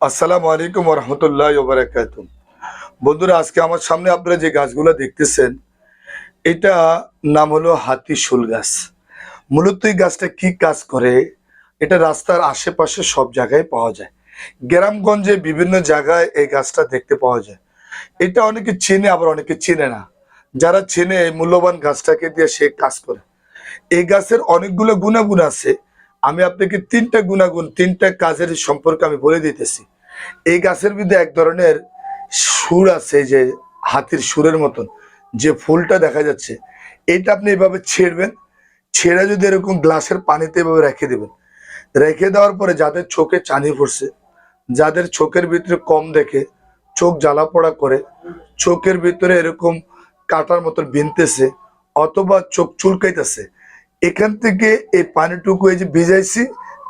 আসসালামু আলাইকুম রহমতুল্লাহ বারাকাত বন্ধুরা, আজকে আমার সামনে আপনারা যে গাছগুলো দেখতেছেন, এটা নাম হলো হাতি শুল গাছ। মূলত এই গাছটা কি কাজ করে? এটা রাস্তার আশেপাশে সব জায়গায় পাওয়া যায়। গ্রামগঞ্জে বিভিন্ন জায়গায় এই গাছটা দেখতে পাওয়া যায়। এটা অনেকে চেনে, আবার অনেকে চেনে না। যারা চেনে মূল্যবান গাছটাকে দিয়ে সে কাজ করে। এই গাছের অনেকগুলো গুণাগুণ আছে। আমি আপনাকে তিনটা গুণাগুণ, তিনটা কাজের সম্পর্কে আমি বলে দিতেছি। এই গাছের মধ্যে এক ধরনের সুর আছে, যে হাতির সুরের মতন, যে ফুলটা দেখা যাচ্ছে, এটা আপনি এভাবে ছেড়বেন, ছেড়ে যদি এরকম গ্লাসের পানিতে এভাবে রেখে দেবেন, রেখে দেওয়ার পরে যাদের চোখে চানি পড়ছে, যাদের চোখের ভিতরে কম দেখে, চোখ জ্বালা পোড়া করে, চোখের ভিতরে এরকম কাটার মতন বিনতেছে, অথবা চোখ চুলকাইতেছে এখান থেকে এই পানিটুকু এই যে ভিজাইছি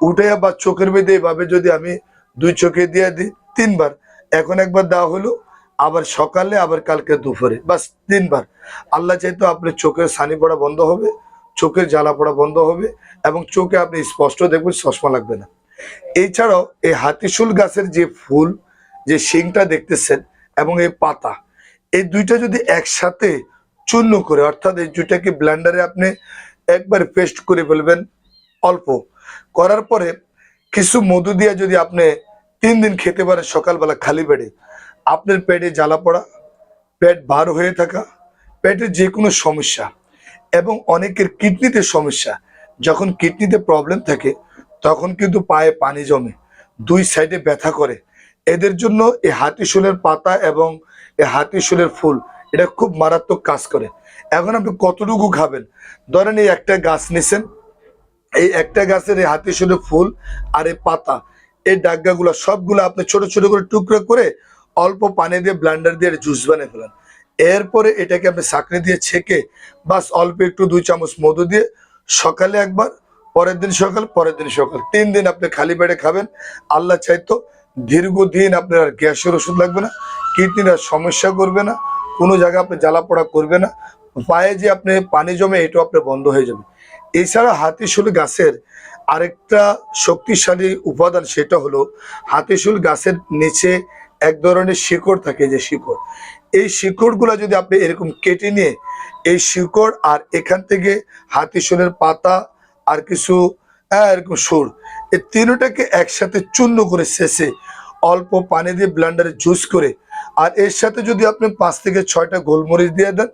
উঠে বা চোখের মধ্যে এভাবে যদি আমি দুই চোখে দিয়ে দিই, তিনবার। এখন একবার দেওয়া হলো, আবার সকালে, আবার কালকে দুপুরে। বাস তিনবার। আল্লাহ চাইতো আপনার চোখের সানি পড়া বন্ধ হবে, চোখের জ্বালা পড়া বন্ধ হবে, এবং চোখে আপনি স্পষ্ট দেখবেন, চশমা লাগবে না। এছাড়াও এই হাতিশুল গাছের যে ফুল, যে শিংটা দেখতেছেন, এবং এই পাতা, এই দুইটা যদি একসাথে চূর্ণ করে, অর্থাৎ এই দুইটাকে ব্ল্যান্ডারে আপনি একবার পেস্ট করে ফেলবেন অল্প। করার পরে কিছু মধু দিয়ে যদি আপনি তিন দিন খেতে পারেন সকালবেলা খালি পেটে, আপনার পেটে জ্বালা পড়া, পেট বার হয়ে থাকা, পেটের যে কোনো সমস্যা এবং অনেকের কিডনিতে সমস্যা, যখন কিডনিতে প্রবলেম থাকে, তখন কিন্তু পায়ে পানি জমে, দুই সাইডে ব্যথা করে। এদের জন্য এই হাতিশুলের পাতা এবং এই হাতিশুলের ফুল এটা খুব মারাত্মক কাজ করে। এখন আপনি কতটুকু খাবেন? ধরেন এই একটা গাছ নিছেন, এই একটা গাছের এই হাতিশুলের ফুল আর এই পাতা, এই ডাগ্গাগুলো সবগুলো আপনি ছোট ছোট করে টুকরো করে অল্প পানি দিয়ে ব্লান্ডার দিয়ে জুস বানিয়ে ফেলেন। এরপরে এটাকে আপনি চাকরি দিয়ে ছেঁকে বাস অল্প একটু দুই চামচ মধু দিয়ে সকালে একবার, পরের দিন সকাল, পরের দিন সকাল। তিন দিন আপনি খালি পেটে খাবেন। আল্লাহ চাইতো দীর্ঘদিন আপনার গ্যাসের ওষুধ লাগবে না, কিডনির সমস্যা করবে না। কোনো জায়গায় আপনি জ্বালা পোড়া করবে না, পায়ে যে আপনি পানি জমে এটাও আপনার বন্ধ হয়ে যাবে। এছাড়া হাতিশুল গাছের আরেকটা শক্তিশালী উপাদান সেটা হলো হাতিশুল গাছের নিচে এক ধরনের শিকড় থাকে যে শিকড়। এই শিকড়গুলো যদি আপনি এরকম কেটে নিয়ে এই শিকড় আর এখান থেকে হাতিশুলের পাতা আর কিছু এরকম সুর, এই তিনটাকে একসাথে চূর্ণ করে শেষে অল্প পানি দিয়ে ব্লেন্ডারে জুস করে আর এর সাথে যদি আপনি পাঁচ থেকে ছয়টা গোলমরিচ দিয়ে দেন,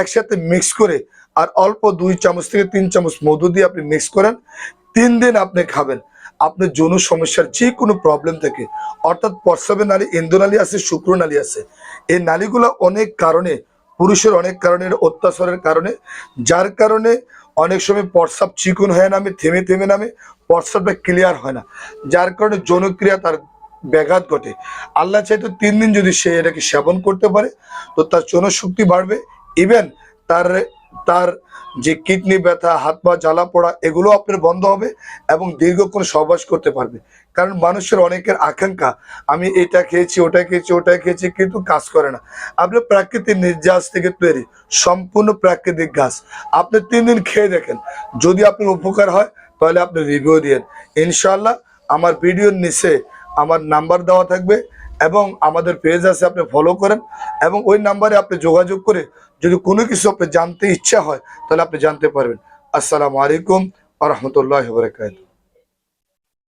একসাথে মিক্স করে আর অল্প দুই চামচ থেকে তিন চামচ মধু দিয়ে আপনি মিক্স করেন, তিন দিন আপনি খাবেন। আপনার যৌন সমস্যার যে কোনো প্রবলেম থেকে, অর্থাৎ প্রস্রাবের নালী ইন্দুনালী আছে শুক্র নালী আছে, এই নালীগুলো অনেক কারণে, পুরুষের অনেক কারণের অত্যাচারের কারণে, যার কারণে অনেক সময় প্রস্রাব চিকন হয়ে নামে, থেমে থেমে নামে, প্রস্রাবটা ক্লিয়ার হয় না। যার কারণে যৌনক্রিয়া তার ব্যাঘাত ঘটে। আল্লাহ চাইতো তিন দিন যদি সে এটাকে সেবন করতে পারে, তো তার যৌন শক্তি বাড়বে। ইভেন তার তার যে কিডনি ব্যথা, হাত পা জ্বালা পোড়া, এগুলো আপনার বন্ধ হবে এবং দীর্ঘক্ষণ সহবাস করতে পারবে। কারণ মানুষের অনেকের আকাঙ্ক্ষা, আমি এটা খেয়েছি, ওটা খেয়েছি ওটা খেয়েছি, কিন্তু কাজ করে না। আপনার প্রাকৃতিক নির্যাস থেকে তৈরি, সম্পূর্ণ প্রাকৃতিক গাছ আপনি তিন দিন খেয়ে দেখেন। যদি আপনার উপকার হয়, তাহলে আপনি রিভিউ দিয়েন। ইনশাল্লাহ আমার ভিডিওর নিচে আমার নাম্বার দেওয়া থাকবে এবং আমাদের পেজ আছে, আপনি ফলো করেন এবং ওই নাম্বারে আপনি যোগাযোগ করে যদি কোনো কিছু আপনি জানতে ইচ্ছা হয়, তাহলে আপনি জানতে পারবেন। আসসালামু আলাইকুম আ রহমতুল্লাহ বরকাত